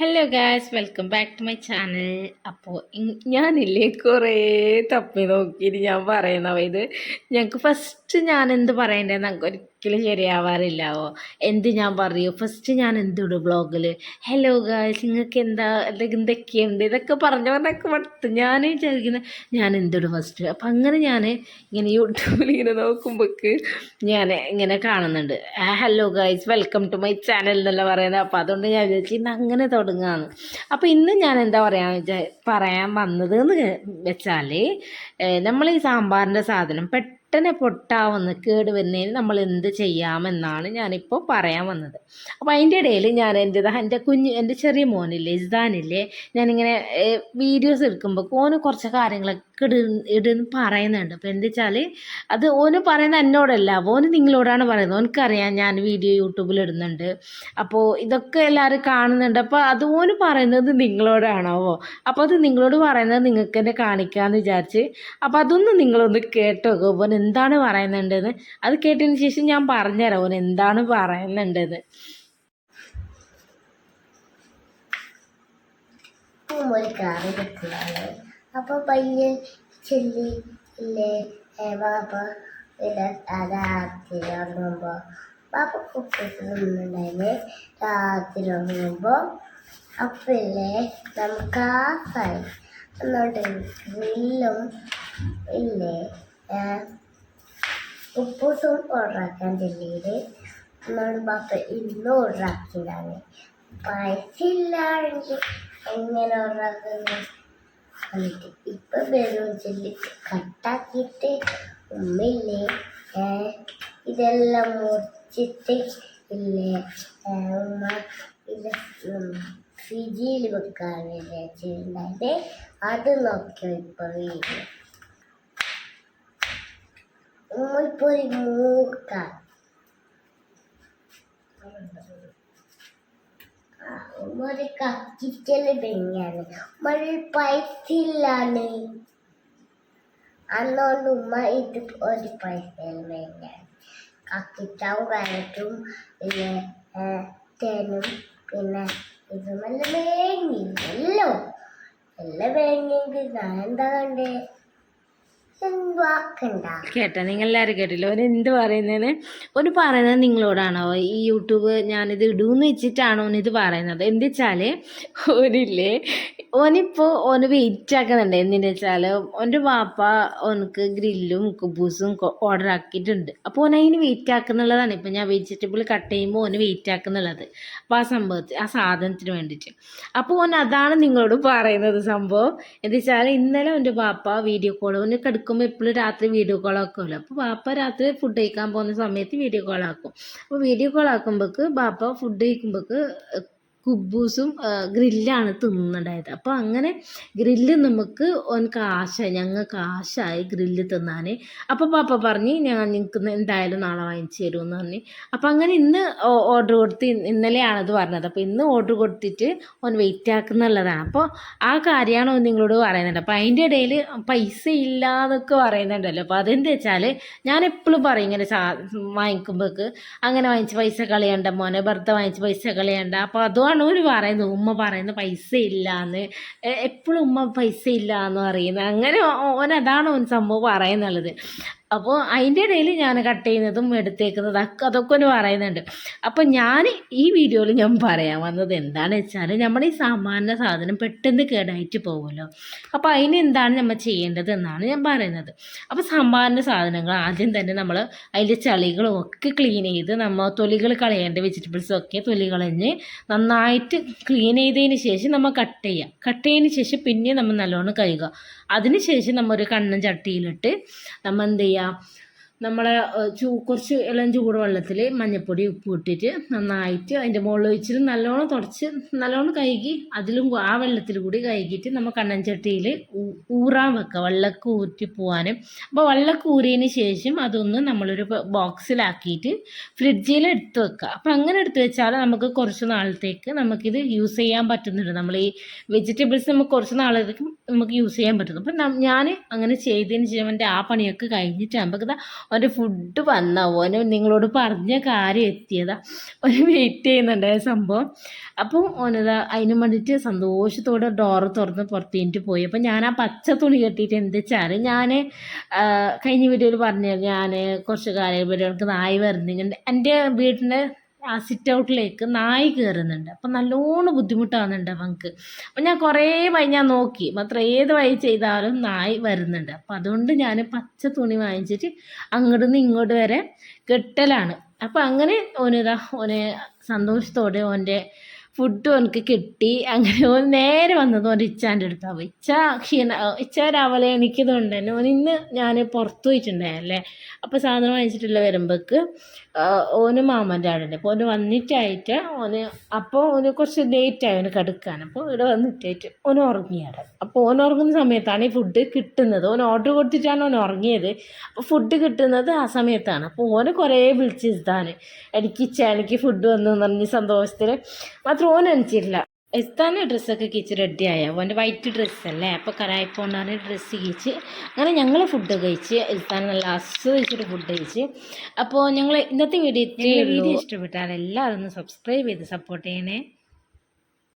Hello guys welcome back to my channel അപ്പോൾ ഞാനില്ലേ? കുറേ തപ്പി നോക്കിയിട്ട് ഞാൻ പറയുന്നവ ഇത് ഞങ്ങൾക്ക് ഫസ്റ്റ് ഞാൻ എന്ത് പറയണ്ടേ ഞങ്ങൾക്ക് ഒരിക്കലും ശരിയാവാറില്ലാവോ? എന്ത് ഞാൻ പറയൂ? ഫസ്റ്റ് ഞാൻ എന്തിടും ബ്ലോഗിൽ ഹലോ ഗായ്സ് നിങ്ങൾക്ക് എന്താ എന്തൊക്കെ എന്തൊക്കെയുണ്ട്? ഇതൊക്കെ പറഞ്ഞു പറഞ്ഞൊക്കെ മടുത്ത്. ഞാൻ വിചാരിക്കുന്നത് ഞാൻ എന്തിടും ഫസ്റ്റ് അപ്പം അങ്ങനെ ഞാൻ ഇങ്ങനെ യൂട്യൂബിൽ ഇങ്ങനെ നോക്കുമ്പോൾക്ക് ഞാൻ ഇങ്ങനെ കാണുന്നുണ്ട്. Hello guys welcome to my channel എന്നല്ല പറയുന്നത് അപ്പോൾ അതുകൊണ്ട് ഞാൻ വിചാരിച്ചു ഇന്ന് അങ്ങനെ തുടങ്ങുകയാണ് അപ്പോൾ ഇന്ന് ഞാൻ എന്താ പറയാ പറയാൻ വന്നത് എന്ന് വെച്ചാൽ നമ്മൾ ഈ സാമ്പാറിന്റെ സാധനം പെട്ടെന്ന് പൊട്ടാവുന്ന കേട് വരുന്നതിന് നമ്മൾ എന്ത് ചെയ്യാമെന്നാണ് ഞാനിപ്പോൾ പറയാൻ വന്നത്. അപ്പോൾ അതിന്റെ ഇടയിൽ ഞാൻ എന്റെ എന്റെ കുഞ്ഞ് എന്റെ ചെറിയ മോനില്ലേ ഇസ്താനില്ലേ ഞാനിങ്ങനെ വീഡിയോസ് എടുക്കുമ്പോൾ ഓന് കുറച്ച് കാര്യങ്ങളൊക്കെ ഇട ഇടുന്ന് പറയുന്നുണ്ട്. അപ്പോൾ എന്താ വെച്ചാൽ അത് ഓന് പറയുന്ന എന്നോടല്ല ഓന് നിങ്ങളോടാണ് പറയുന്നത്. ഓനക്കറിയാം ഞാൻ വീഡിയോ യൂട്യൂബിൽ ഇടുന്നുണ്ട്. അപ്പോൾ ഇതൊക്കെ എല്ലാവരും കാണുന്നുണ്ട്. അപ്പോൾ അത് ഓന് പറയുന്നത് നിങ്ങളോടാണാവോ? അപ്പോൾ അത് നിങ്ങളോട് പറയുന്നത് നിങ്ങൾക്ക് തന്നെ കാണിക്കാമെന്ന് വിചാരിച്ച് അപ്പോൾ അതൊന്ന് നിങ്ങളൊന്ന് കേട്ടോ. ഓൻ എന്താണ് പറയുന്നുണ്ടെന്ന് അത് കേട്ടതിന് ശേഷം ഞാൻ പറഞ്ഞുതരാം ഓൻ എന്താണ് പറയുന്നുണ്ടെന്ന്. ഒരു കാറ് വെക്കുന്നതാണ് അപ്പോൾ പയ്യൻ ചെല്ലി ഇല്ലേ? പിന്നെ രാത്രി ഉറങ്ങുമ്പോൾ കുപ്പിട്ടുണ്ടായിരുന്നു രാത്രി ഉറങ്ങുമ്പോൾ അപ്പില്ലേ നമുക്ക് ആ സൈഡ് എന്നിട്ട് ഗ്രില്ലും ഇല്ലേ? ഉപ്പൂസും ഓർഡറാക്കാൻ ചെല്ലിയിട്ട് എന്നോട് ബാപ്പ ഇന്ന് ഓർഡറാക്കിയതാണ് പൈസ ഇല്ലാണെങ്കിൽ എങ്ങനെ ഓർഡറാക്കുന്നു എന്നിട്ട് ഇപ്പൊ വരും ചൊല്ലി കട്ടാക്കിയിട്ട്? ഉമ്മയില്ലേ? ഇതെല്ലാം മുറിച്ചിട്ട് ഇല്ലേ? ഉമ്മ ഇത് ഫ്രിഡ്ജിൽ വെക്കാൻ വിചാരിച്ചിട്ടുണ്ടായത് അത് നോക്കിയോ ഇപ്പൊ വീഡിയോ ഉമ്മ ഇപ്പൊ ഒരു മൂക്കാണ് ഒരു കക്കിച്ചൽ പെങ്ങാണ് ഉമ്മ പൈസ ഇല്ലാണ് അന്നോണ്ട് ഉമ്മ ഇത് ഒരു പൈസ പെങ്ങാണ് കക്കിച്ചാവും കരട്ടും പിന്നെ തേനും പിന്നെ ഇതുമെല്ലാം വേങ്ങി എല്ലാം. എല്ലാം വേങ്ങിയെങ്കിൽ ഞാൻ എന്താ കണ്ടേ? കേട്ടോ നിങ്ങൾ എല്ലാവരും കേട്ടില്ല? ഓൻ എന്ത് പറയുന്നതെന്ന് ഓന് പറയുന്നത് നിങ്ങളോടാണോ? ഈ യൂട്യൂബ് ഞാനിത് ഇടൂന്ന് വെച്ചിട്ടാണോ ഇത് പറയുന്നത്? എന്ത് വെച്ചാൽ ഓനില്ലേ ഓനിപ്പോൾ ഓന് വെയിറ്റ് ആക്കുന്നുണ്ട് എന്തിന്റെ വെച്ചാൽ ഓന്റെ വാപ്പ ഓനക്ക് ഗ്രില്ലും കുബൂസും ഓർഡർ ആക്കിയിട്ടുണ്ട്. അപ്പോൾ ഓൻ അതിന് വെയിറ്റ് ആക്കുന്നുള്ളതാണ്. ഇപ്പോൾ ഞാൻ വെജിറ്റബിൾ കട്ട് ചെയ്യുമ്പോൾ ഓന് വെയിറ്റ് ആക്കുന്നുള്ളത്. അപ്പോൾ ആ സംഭവത്തിൽ ആ സാധനത്തിന് വേണ്ടിയിട്ട്. അപ്പോൾ ഓൻ അതാണ് നിങ്ങളോട് പറയുന്നത് സംഭവം. എന്താ വെച്ചാൽ ഇന്നലെ ഓന്റെ വാപ്പ വീഡിയോ കോൾ ഓന് കിടക്കുമ്പോൾ എപ്പോഴും രാത്രി വീഡിയോ കോൾ ആക്കുമല്ലോ അപ്പോൾ ബാപ്പ രാത്രി ഫുഡ് കഴിക്കാൻ പോകുന്ന സമയത്ത് വീഡിയോ കോൾ ആക്കും. അപ്പോൾ വീഡിയോ കോൾ ആക്കുമ്പോൾക്ക് പാപ്പ ഫുഡ് കഴിക്കുമ്പോൾക്ക് കുബൂസും ഗ്രില്ലാണ് തിന്നുന്നുണ്ടായത് അപ്പോൾ അങ്ങനെ ഗ്രില്ല് നമുക്ക് ഓനക്ക് ആശ ഞങ്ങൾക്ക് ആശായി ഗ്രില്ല് തിന്നാൻ അപ്പോൾ പാപ്പ പറഞ്ഞ് ഞാൻ നിങ്ങൾക്ക് എന്തായാലും നാളെ വാങ്ങിച്ചു തരുമെന്ന് പറഞ്ഞ്. അപ്പോൾ അങ്ങനെ ഇന്ന് ഓർഡർ കൊടുത്ത് ഇന്ന് ഇന്നലെയാണത് പറഞ്ഞത്. അപ്പോൾ ഇന്ന് ഓർഡർ കൊടുത്തിട്ട് ഓൻ വെയിറ്റ് ആക്കുന്നുള്ളതാണ് അപ്പോൾ ആ കാര്യമാണ് നിങ്ങളോട് പറയുന്നുണ്ട് അപ്പോൾ അതിന്റെ ഇടയിൽ പൈസ ഇല്ലാതൊക്കെ പറയുന്നുണ്ടല്ലോ. അപ്പോൾ അതെന്താ വെച്ചാൽ ഞാൻ എപ്പോഴും പറയും ഇങ്ങനെ സാ വാങ്ങിക്കുമ്പോഴേക്ക് അങ്ങനെ വാങ്ങിച്ച് പൈസ കളയണ്ട മോനെ ഭർത്ത വാങ്ങിച്ച് പൈസ കളയണ്ട. അപ്പോൾ ഒരു പറയുന്നത് ഉമ്മ പറയുന്നത് പൈസ ഇല്ലാന്ന് എപ്പോഴും ഉമ്മ പൈസ ഇല്ല എന്ന് പറയുന്നത്. അങ്ങനെ ഓൻ അതാണ് ഓൻ സംഭവം പറയുന്നുള്ളത് അപ്പോൾ അതിന്റെ ഇടയിൽ ഞാൻ കട്ട് ചെയ്യുന്നതും എടുത്തേക്കുന്നത് അതൊക്കെ ഒന്ന് പറയുന്നുണ്ട്. അപ്പോൾ ഞാൻ ഈ വീഡിയോയിൽ ഞാൻ പറയാൻ വന്നത് എന്താണെന്ന് വെച്ചാൽ നമ്മൾ ഈ സാമാന്യ സാധനം പെട്ടെന്ന് കേടായിട്ട് പോകുമല്ലോ. അപ്പോൾ അതിന് എന്താണ് നമ്മൾ ചെയ്യേണ്ടത് എന്നാണ് ഞാൻ പറയുന്നത്. അപ്പോൾ സാമാന്യ സാധനങ്ങൾ ആദ്യം തന്നെ നമ്മൾ അതിന്റെ ചളികളും ഒക്കെ ക്ലീൻ ചെയ്ത് നമ്മൾ തൊലികൾ കളയേണ്ട വെജിറ്റബിൾസും ഒക്കെ തൊലി കളഞ്ഞ് നന്നായിട്ട് ക്ലീൻ ചെയ്തതിന് ശേഷം നമ്മൾ കട്ട് ചെയ്യാം. കട്ട് ചെയ്തതിന് ശേഷം പിന്നെ നമ്മൾ നല്ലോണം കഴുകുക അതിന് ശേഷം നമ്മൾ ഒരു കണ്ണൻ ചട്ടിയിലിട്ട് നമ്മൾ എന്ത് ചെയ്യുക 系啊。നമ്മളെ ചൂ കുറച്ച് ഇളം ചൂട് വെള്ളത്തിൽ മഞ്ഞൾപ്പൊടി ഉപ്പ് ഇട്ടിട്ട് നന്നായിട്ട് അതിന്റെ മുകളിൽ വെച്ചിട്ട് നല്ലോണം തുടച്ച് നല്ലോണം കഴുകി അതിലും ആ വെള്ളത്തിൽ കൂടി കഴുകിയിട്ട് നമ്മൾ കണ്ണൻചട്ടിയിൽ ഊറാൻ വെക്കുക വെള്ളമൊക്കെ ഊറ്റി പോകാനും അപ്പോൾ വെള്ളമൊക്കെ ഊറിയതിന് ശേഷം അതൊന്ന് നമ്മളൊരു ബോക്സിലാക്കിയിട്ട് ഫ്രിഡ്ജിൽ എടുത്ത് വെക്കുക അപ്പോൾ അങ്ങനെ എടുത്ത് വെച്ചാൽ നമുക്ക് കുറച്ച് നാളത്തേക്ക് നമുക്കിത് യൂസ് ചെയ്യാൻ പറ്റുന്നുണ്ട്. നമ്മൾ ഈ വെജിറ്റബിൾസ് നമുക്ക് കുറച്ച് നാളത്തേക്ക് നമുക്ക് യൂസ് ചെയ്യാൻ പറ്റുന്നു. അപ്പം ഞാൻ അങ്ങനെ ചെയ്തതിന് ശേഷം എന്റെ ആ പണിയൊക്കെ കഴിഞ്ഞിട്ട് ഇതാ ഓന്റെ ഫുഡ് വന്ന. ഓന് നിങ്ങളോട് പറഞ്ഞ കാര്യം എത്തിയതാ. ഓന് വെയിറ്റ് ചെയ്യുന്നുണ്ട് സംഭവം. അപ്പം ഓനതാ അതിന് വേണ്ടിയിട്ട് സന്തോഷത്തോടെ ഡോറ് തുറന്ന് പുറത്തേക്ക് പോയി. അപ്പം ഞാൻ ആ പച്ച തുണി കെട്ടിയിട്ട് എന്ത് വെച്ചാൽ ഞാൻ കഴിഞ്ഞ വീഡിയോയിൽ പറഞ്ഞു ഞാൻ കുറച്ച് കാലം ഇവിടെ എനിക്ക് നായി വരുന്നുണ്ട് എന്റെ വീടിന്റെ ആ സിറ്റ് ഔട്ടിലേക്ക് നായി കയറുന്നുണ്ട് അപ്പം നല്ലോണം ബുദ്ധിമുട്ടാകുന്നുണ്ട് അവൾക്ക് അപ്പം ഞാൻ കുറേ വഴി ഞാൻ നോക്കി. മാത്രം ഏത് വഴി ചെയ്താലും നായി വരുന്നുണ്ട്. അപ്പം അതുകൊണ്ട് ഞാൻ പച്ച തുണി വാങ്ങിച്ചിട്ട് അങ്ങോട്ട് നിന്ന് ഇങ്ങോട്ട് വരെ കെട്ടലാണ്. അപ്പം അങ്ങനെ ഓനിതാ ഓന് സന്തോഷത്തോടെ ഓന്റെ ഫുഡ് ഓനക്ക് കിട്ടി. അങ്ങനെ ഓൻ നേരെ വന്നത് ഓൻ ഇച്ചാന്റെ അടുത്താവും ഇച്ച ക്ഷീണ ഇച്ച രാവിലെ എണീക്കുന്നതുകൊണ്ട് തന്നെ ഓൻ ഇന്ന് ഞാൻ പുറത്ത് പോയിട്ടുണ്ടായല്ലേ അപ്പോൾ സാധനം വാങ്ങിച്ചിട്ടില്ല വരുമ്പോൾക്ക് ഓന് മാമന്റെ ആടുണ്ട്. അപ്പോൾ ഓന് വന്നിട്ടായിട്ട് ഓന് അപ്പോൾ ഓന് കുറച്ച് ലേറ്റായി ഓന് കിടക്കാൻ അപ്പോൾ ഇവിടെ വന്നിട്ടായിട്ട് ഓന് ഉറങ്ങിയാട് അപ്പോൾ ഓൻ ഉറങ്ങുന്ന സമയത്താണ് ഈ ഫുഡ് കിട്ടുന്നത്. ഓൻ ഓർഡർ കൊടുത്തിട്ടാണ് ഓൻ ഉറങ്ങിയത്. അപ്പോൾ ഫുഡ് കിട്ടുന്നത് ആ സമയത്താണ്. അപ്പോൾ ഓന് കുറേ വിളിച്ചിരുത്താൻ എനിക്ക് ഇച്ച എനിക്ക് ഫുഡ് വന്നു എന്ന് പറഞ്ഞ് സന്തോഷത്തിൽ മാത്രം ഓൻ അണിച്ചിട്ടില്ല ഇസ്താന്റെ ഡ്രസ്സൊക്കെ കിച്ച് റെഡി ആയ. ഓന്റെ വൈറ്റ് ഡ്രസ്സല്ലേ അപ്പോൾ കരായിപ്പോണ്ടാണ് ഡ്രസ്സ് കിച്ച്. അങ്ങനെ ഞങ്ങൾ ഫുഡ് കഴിച്ച് എസ്താൻ നല്ല ആസ്വദിച്ചിട്ട് ഫുഡ് കഴിച്ച്. അപ്പോൾ ഞങ്ങൾ ഇന്നത്തെ വീഡിയോ വീഡിയോ ഇഷ്ടപ്പെട്ടാൽ എല്ലാവരും ഒന്ന് സബ്സ്ക്രൈബ് ചെയ്ത് സപ്പോർട്ട് ചെയ്യണേ.